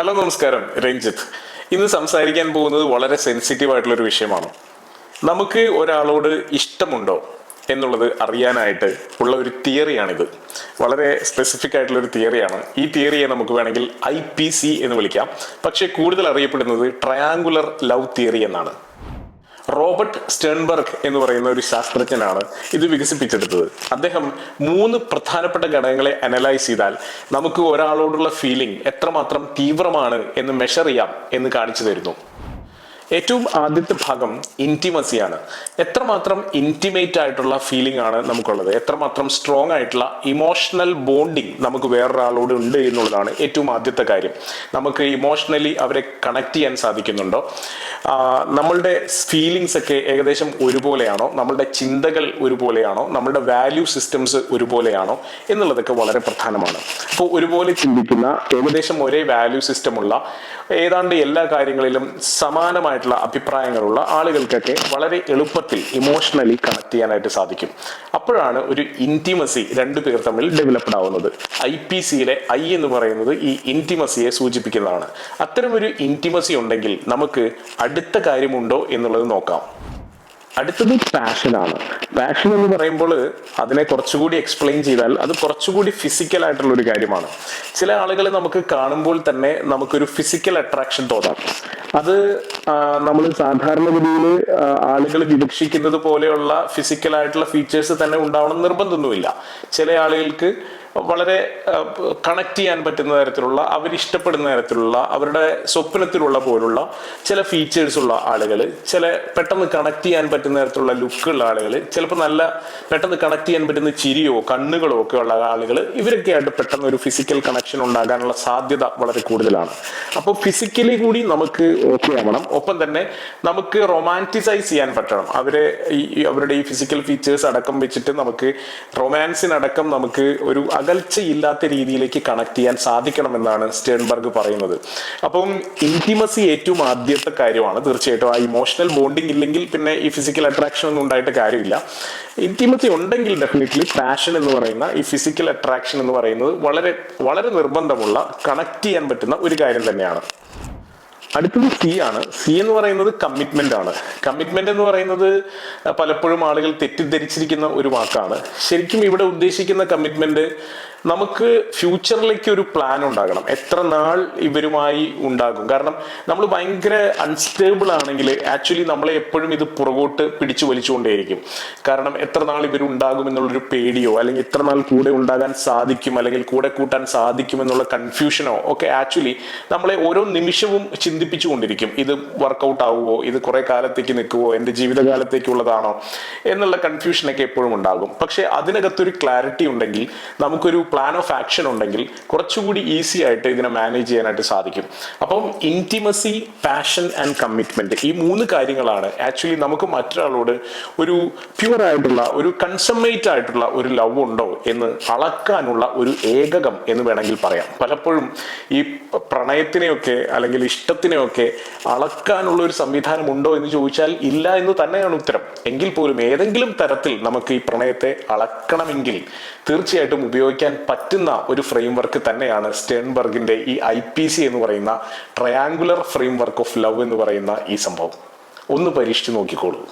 Hello നമസ്കാരം. രഞ്ജിത്ത്. ഇന്ന് സംസാരിക്കാൻ പോകുന്നത് വളരെ സെൻസിറ്റീവ് ആയിട്ടുള്ള ഒരു വിഷയമാണ്. നമുക്ക് ഒരാളോട് ഇഷ്ടമുണ്ടോ എന്നുള്ളത് അറിയാനായിട്ട് ഉള്ള ഒരു തിയറിയാണിത് വളരെ സ്പെസിഫിക് ആയിട്ടുള്ള ഒരു തിയറിയാണ് ഈ തിയറിയെ നമുക്ക് വേണമെങ്കിൽ ഐ പി സി എന്ന് വിളിക്കാം. പക്ഷേ കൂടുതൽ അറിയപ്പെടുന്നത് ട്രയാങ്കുലർ ലവ് തിയറി എന്നാണ്. റോബർട്ട് സ്റ്റേൺബർഗ് എന്ന് പറയുന്ന ഒരു ശാസ്ത്രജ്ഞനാണ് ഇത് വികസിപ്പിച്ചെടുത്തത്. അദ്ദേഹം മൂന്ന് പ്രധാനപ്പെട്ട ഘടകങ്ങളെ അനലൈസ് ചെയ്താൽ നമുക്ക് ഒരാളോടുള്ള ഫീലിംഗ് എത്രമാത്രം തീവ്രമാണ് എന്ന് മെഷർ ചെയ്യാം എന്ന് കാണിച്ചു തരുന്നു. ഏറ്റവും ആദ്യത്തെ ഭാഗം ഇന്റിമസിയാണ് എത്രമാത്രം ഇന്റിമേറ്റ് ആയിട്ടുള്ള ഫീലിംഗ് ആണ് നമുക്കുള്ളത്. എത്രമാത്രം സ്ട്രോങ് ആയിട്ടുള്ള ഇമോഷണൽ ബോണ്ടിങ് നമുക്ക് വേറൊരാളോട് ഉണ്ട് എന്നുള്ളതാണ് ഏറ്റവും ആദ്യത്തെ കാര്യം. നമുക്ക് ഇമോഷണലി അവരെ കണക്ട് ചെയ്യാൻ സാധിക്കുന്നുണ്ടോ? നമ്മളുടെ ഫീലിങ്സ് ഒക്കെ ഏകദേശം ഒരുപോലെയാണോ? നമ്മളുടെ ചിന്തകൾ ഒരുപോലെയാണോ? നമ്മളുടെ വാല്യൂ സിസ്റ്റംസ് ഒരുപോലെയാണോ? എന്നുള്ളതൊക്കെ വളരെ പ്രധാനമാണ്. അപ്പോൾ ഒരുപോലെ ചിന്തിക്കുന്ന ഏകദേശം ഒരേ വാല്യൂ സിസ്റ്റമുള്ള ഏതാണ്ട് എല്ലാ കാര്യങ്ങളിലും സമാനമായിട്ടുള്ള അഭിപ്രായങ്ങളുള്ള ആളുകൾക്കൊക്കെ വളരെ എളുപ്പത്തിൽ ഇമോഷണലി കണക്ട് ചെയ്യാനായിട്ട് സാധിക്കും. അപ്പോഴാണ് ഒരു ഇന്റിമസി രണ്ടു പേർ തമ്മിൽ ഡെവലപ്ഡ് ആവുന്നത്. ഐ പി സിയിലെ ഐ എന്ന് പറയുന്നത് ഈ ഇന്റിമസിയെ സൂചിപ്പിക്കുന്നതാണ്. അത്തരമൊരു ഇന്റിമസി ഉണ്ടെങ്കിൽ നമുക്ക് അടുത്ത കാര്യമുണ്ടോ എന്നുള്ളത് നോക്കാം. അടുത്തത് പാഷനാണ്. പാഷൻ എന്ന് പറയുമ്പോൾ അതിനെ കുറച്ചുകൂടി എക്സ്പ്ലെയിൻ ചെയ്താൽ അത് കുറച്ചുകൂടി ഫിസിക്കൽ ആയിട്ടുള്ള ഒരു കാര്യമാണ്. ചില ആളുകൾ നമുക്ക് കാണുമ്പോൾ തന്നെ നമുക്കൊരു ഫിസിക്കൽ അട്രാക്ഷൻ തോന്നാം. അത് നമ്മൾ സാധാരണഗതിയിൽ ആളുകൾ വിവക്ഷിക്കുന്നത് പോലെയുള്ള ഫിസിക്കൽ ആയിട്ടുള്ള ഫീച്ചേഴ്സ് തന്നെ ഉണ്ടാവണം നിർബന്ധമൊന്നുമില്ല. ചില ആളുകൾക്ക് വളരെ കണക്ട് ചെയ്യാൻ പറ്റുന്ന തരത്തിലുള്ള അവരിഷ്ടപ്പെടുന്ന തരത്തിലുള്ള അവരുടെ സ്വപ്നത്തിലുള്ള പോലുള്ള ചില ഫീച്ചേഴ്സ് ഉള്ള ആളുകൾ ചില പെട്ടെന്ന് കണക്ട് ചെയ്യാൻ പറ്റുന്ന തരത്തിലുള്ള ലുക്കുള്ള ആളുകൾ ചിലപ്പോൾ നല്ല പെട്ടെന്ന് കണക്ട് ചെയ്യാൻ പറ്റുന്ന ചിരിയോ കണ്ണുകളോ ഒക്കെ ഉള്ള ആളുകൾ ഇവരൊക്കെ ആയിട്ട് പെട്ടെന്ന് ഒരു ഫിസിക്കൽ കണക്ഷൻ ഉണ്ടാകാനുള്ള സാധ്യത വളരെ കൂടുതലാണ്. അപ്പോൾ ഫിസിക്കലി കൂടി നമുക്ക് ഓക്കെ ആവണം. ഒപ്പം തന്നെ നമുക്ക് റൊമാന്റിസൈസ് ചെയ്യാൻ പറ്റണം. അവരെ ഈ അവരുടെ ഈ ഫിസിക്കൽ ഫീച്ചേഴ്സ് അടക്കം വെച്ചിട്ട് നമുക്ക് റൊമാൻസിനടക്കം നമുക്ക് ഒരു അകൽച്ചയില്ലാത്ത രീതിയിലേക്ക് കണക്ട് ചെയ്യാൻ സാധിക്കണമെന്നാണ് സ്റ്റേൺബർഗ് പറയുന്നത്. അപ്പം ഇന്റിമസി ഏറ്റവും ആദ്യത്തെ കാര്യമാണ്. തീർച്ചയായിട്ടും ആ ഇമോഷണൽ ബോണ്ടിങ് ഇല്ലെങ്കിൽ പിന്നെ ഈ ഫിസിക്കൽ അട്രാക്ഷൻ ഒന്നും ഉണ്ടായിട്ട് കാര്യമില്ല. ഇന്റിമസി ഉണ്ടെങ്കിൽ ഡെഫിനറ്റ്ലി പാഷൻ എന്ന് പറയുന്ന ഈ ഫിസിക്കൽ അട്രാക്ഷൻ എന്ന് പറയുന്നത് വളരെ വളരെ നിർബന്ധമുള്ള കണക്ട് ചെയ്യാൻ പറ്റുന്ന ഒരു കാര്യം തന്നെയാണ്. അടുത്തത് സി ആണ്. സി എന്ന് പറയുന്നത് കമ്മിറ്റ്മെന്റ് ആണ്. കമ്മിറ്റ്മെന്റ് എന്ന് പറയുന്നത് പലപ്പോഴും ആളുകൾ തെറ്റിദ്ധരിച്ചിരിക്കുന്ന ഒരു വാക്കാണ്. ശരിക്കും ഇവിടെ ഉദ്ദേശിക്കുന്ന കമ്മിറ്റ്മെന്റ് നമുക്ക് ഫ്യൂച്ചറിലേക്ക് ഒരു പ്ലാൻ ഉണ്ടാകണം. എത്ര നാൾ ഇവരുമായി ഉണ്ടാകും. കാരണം നമ്മൾ ഭയങ്കര അൺസ്റ്റേബിൾ ആണെങ്കിൽ ആക്ച്വലി നമ്മളെ എപ്പോഴും ഇത് പുറകോട്ട് പിടിച്ചു വലിച്ചുകൊണ്ടേയിരിക്കും. കാരണം എത്ര നാൾ ഇവരുണ്ടാകും എന്നുള്ളൊരു പേടിയോ അല്ലെങ്കിൽ എത്ര നാൾ കൂടെ ഉണ്ടാകാൻ സാധിക്കും അല്ലെങ്കിൽ കൂടെ കൂട്ടാൻ സാധിക്കും എന്നുള്ള കൺഫ്യൂഷനോ ഒക്കെ ആക്ച്വലി നമ്മളെ ഓരോ നിമിഷവും ചിന്തിപ്പിച്ചുകൊണ്ടിരിക്കും. ഇത് വർക്കൗട്ട് ആവുമോ ഇത് കുറെ കാലത്തേക്ക് നിൽക്കുമോ എന്റെ ജീവിതകാലത്തേക്കുള്ളതാണോ എന്നുള്ള കൺഫ്യൂഷനൊക്കെ എപ്പോഴും ഉണ്ടാകും. പക്ഷെ അതിനകത്തൊരു ക്ലാരിറ്റി ഉണ്ടെങ്കിൽ നമുക്കൊരു പ്ലാൻ ഓഫ് ആക്ഷൻ ഉണ്ടെങ്കിൽ കുറച്ചുകൂടി ഈസി ആയിട്ട് ഇതിനെ മാനേജ് ചെയ്യാനായിട്ട് സാധിക്കും. അപ്പം ഇന്റിമസി പാഷൻ ആൻഡ് കമ്മിറ്റ്മെന്റ് ഈ മൂന്ന് കാര്യങ്ങളാണ് ആക്ച്വലി നമുക്ക് മറ്റൊരാളോട് ഒരു പ്യുവർ ആയിട്ടുള്ള ഒരു കൺസമ്മേറ്റ് ആയിട്ടുള്ള ഒരു ലവ് ഉണ്ടോ എന്ന് അളക്കാനുള്ള ഒരു ഏകകം എന്ന് വേണമെങ്കിൽ പറയാം. പലപ്പോഴും ഈ പ്രണയത്തിനെയൊക്കെ അല്ലെങ്കിൽ ഇഷ്ടത്തിനെയൊക്കെ അളക്കാനുള്ള ഒരു സംവിധാനം ഉണ്ടോ എന്ന് ചോദിച്ചാൽ ഇല്ല എന്ന് തന്നെയാണ് ഉത്തരം. എങ്കിൽ പോലും ഏതെങ്കിലും തരത്തിൽ നമുക്ക് ഈ പ്രണയത്തെ അളക്കണമെങ്കിൽ തീർച്ചയായിട്ടും ഉപയോഗിക്കാൻ പറ്റുന്ന ഒരു ഫ്രെയിം വർക്ക് തന്നെയാണ് സ്റ്റേൺബർഗിന്റെ ഈ ഐ പി സി എന്ന് പറയുന്ന triangular framework of love എന്ന് പറയുന്ന ഈ സംഭവം. ഒന്ന് പരീക്ഷിച്ചു നോക്കിക്കോളൂ.